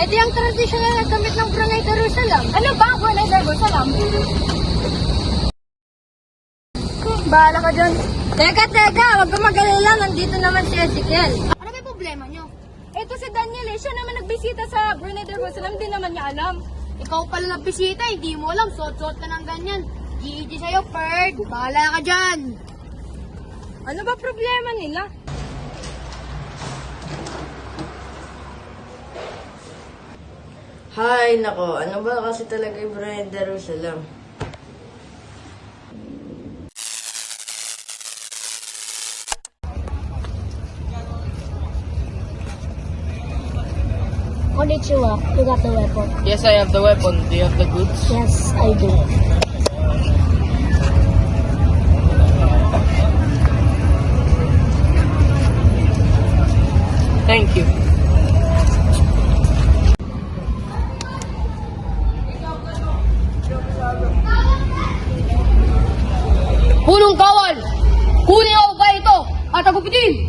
Eh di ang traditional na gamit ng Brunei Darussalam. Ano ba ang Brunei Darussalam? Bahala ka dyan. Teka, teka! Huwag ka magalala. Nandito naman si Ezekiel. Ano ba problema nyo? Ito si Daniel eh. Siya naman nagbisita sa Brunei Darussalam. Hindi naman niya alam. Ikaw pala nagbisita. Eh. Hindi mo alam. Suot-suot ka ng ganyan. GG sa'yo, Ferg. Bahala ka dyan. Ano ba problema nila? Hay, nako. Ano ba kasi talaga yung Brunei Darussalam? Konnichiwa, you got the weapon. Yes, I have the weapon. Do you have the goods? Yes, I do. Punong kawal! Kunin ako ba ito at agupitin?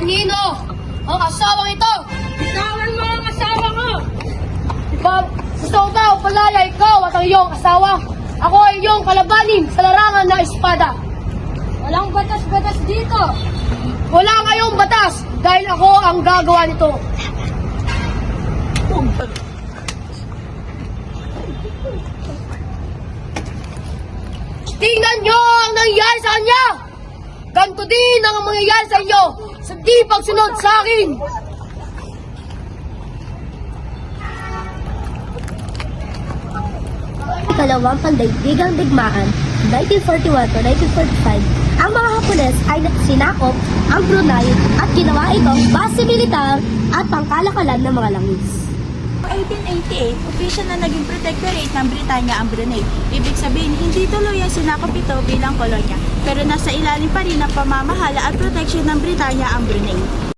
Kanino ang asawang ito? Bitawan mo ang asawa ko! Bob, gusto ko daw palaya ikaw at ang iyong asawa. Ako ay iyong kalabanin sa larangan na espada. Walang batas-batas dito! Wala kayong batas dahil ako ang gagawa nito. Tingnan nyo ang nangyayari sa kanya! Ganto din ang mangyayari sa inyo sa di pagsunod sa akin! Ikalawang pandaigdigang digmaan, 1941 to 1945, ang mga Hapones ay sinakop ang Brunei at ginawa itong base militar at pangkalakalan ng mga langis. Noong 1888, official na naging protectorate ng Britanya ang Brunei. Ibig sabihin, hindi tuluyang sinakop ito bilang kolonya, pero nasa ilalim pa rin ng pamamahala at proteksyon ng Britanya ang Brunei.